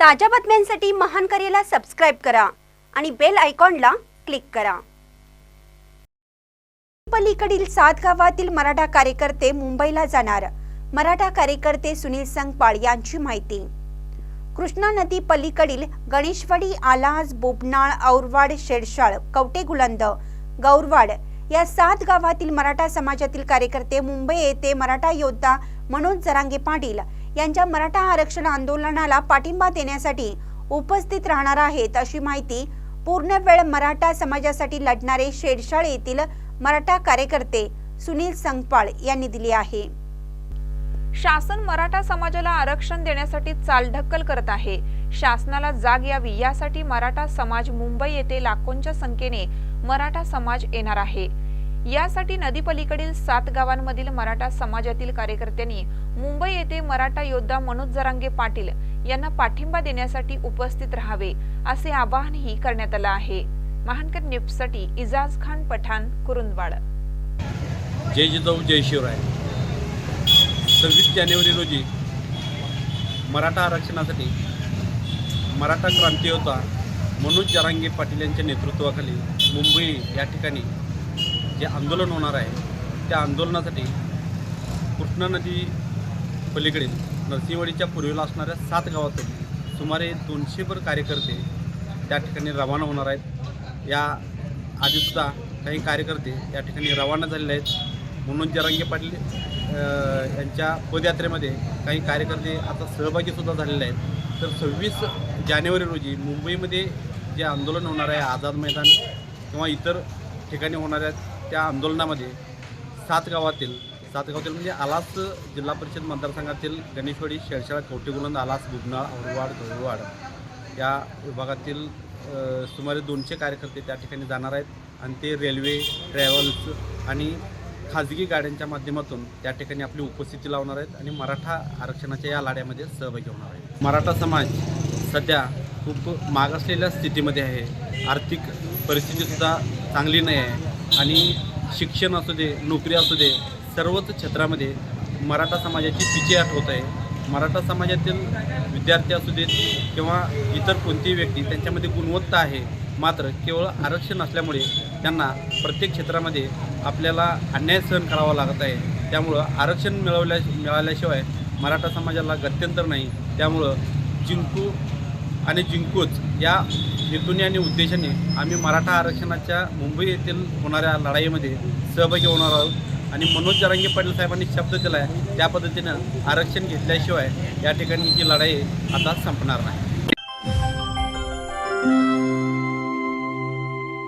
ताज्या बातम्यांसाठी महान करेला सबस्क्राईब करा आणि बेल आयकॉनला क्लिक करा. पलीकडील सात गावातील मराठा कार्यकर्ते मुंबईला जाणार. मराठा कार्यकर्ते सुनील संगपाळ यांची माहिती. कृष्णा नदी पलीकडील गणेशवाडी आलाज बोबनाळ औरवाड शेडशाळ कवटे गुलंद गौरवाड या सात गावातील मराठा समाजातील कार्यकर्ते मुंबई येथे मराठा योद्धा मनोज जरांगे पाटील यांच्या मराठा आरक्षण आंदोलनाला पाठिंबा देण्यासाठी उपस्थित राहणार आहेत अशी माहिती पूर्ण वेळ मराठा समाजासाठी लढणारे शेडशाळ येथील मराठा कार्यकर्ते सुनील संगपाळ यांनी दिली आहे. शासन मराठा समाजाला आरक्षण देण्यासाठी चालढक्कल करत आहे. शासनाला जाग यावी यासाठी मराठा समाज मुंबई येथे लाखोंच्या संख्येने मराठा समाज येणार आहे. यासाठी नदीपलीकडील सात गावांमधील मराठा समाजातील कार्यकर्त्यांनी मुंबई येथे मराठा योद्धा मनोज जरांगे पाटील यांना पाठिंबा देण्यासाठी उपस्थित राहावे असे आवाहनही करण्यात आलं आहे. महानकर न्यूजसाठी इजाज खान पठाण कुरुंदवाड. जय जिजाऊ जय शिवराय. सव्वीस जानेवारी रोजी मराठा आरक्षणासाठी मराठा क्रांती होता मनोज जरांगे पाटील यांच्या नेतृत्वाखाली मुंबई या ठिकाणी जे आंदोलन होणार आहे त्या आंदोलनासाठी कृष्णा नदी पलीकडील नरसिंहवाडीच्या पूर्वेला असणाऱ्या सात गावातून सुमारे दोनशेभर कार्यकर्ते त्या ठिकाणी रवाना होणार आहेत. या आधीसुद्धा काही कार्यकर्ते या ठिकाणी रवाना झालेले आहेत. म्हणून जरांगे पाटील यांच्या पदयात्रेमध्ये काही कार्यकर्ते आता सहभागीसुद्धा झालेले आहेत. तर सव्वीस जानेवारी रोजी मुंबईमध्ये जे आंदोलन होणार आहे आझाद मैदान किंवा इतर ठिकाणी होणाऱ्या त्या आंदोलनामध्ये सात गावातील सात गावातील म्हणजे आलास जिल्हा परिषद मतदारसंघातील गणेशवाडी शेळशाळा कवटेगुलंद आलास बुबनाळ औरवाड गौरवाड या विभागातील सुमारे दोनशे कार्यकर्ते त्या ठिकाणी जाणार आहेत. आणि ते रेल्वे ट्रॅव्हल्स आणि खाजगी गाड्यांच्या माध्यमातून त्या ठिकाणी आपली उपस्थिती लावणार आहेत आणि मराठा आरक्षणाच्या या लढ्यामध्ये सहभागी होणार आहेत. मराठा समाज सध्या खूप मागासलेल्या स्थितीमध्ये आहे. आर्थिक परिस्थितीसुद्धा चांगली नाही आहे. आणि शिक्षण असू दे नोकरी असू दे सर्वच क्षेत्रामध्ये मराठा समाजाची पिछेहाट होत आहे. मराठा समाजातील विद्यार्थी असू देत किंवा इतर कोणतीही व्यक्ती त्यांच्यामध्ये गुणवत्ता आहे. मात्र केवळ आरक्षण असल्यामुळे त्यांना प्रत्येक क्षेत्रामध्ये आपल्याला अन्याय सहन करावा लागत आहे. त्यामुळं आरक्षण मिळवल्या मिळाल्याशिवाय मराठा समाजाला गत्यंतर नाही. त्यामुळं जिंकू आणि जिंकूच या हेतूने आणि उद्देशाने आम्ही मराठा आरक्षणाच्या मुंबई येथील होणाऱ्या लढाईमध्ये सहभागी होणार आहोत. आणि मनोज जरांगे पाटील साहेबांनी शब्द दिला आहे त्या पद्धतीनं आरक्षण घेतल्याशिवाय या ठिकाणी जी लढाई आता संपणार नाही.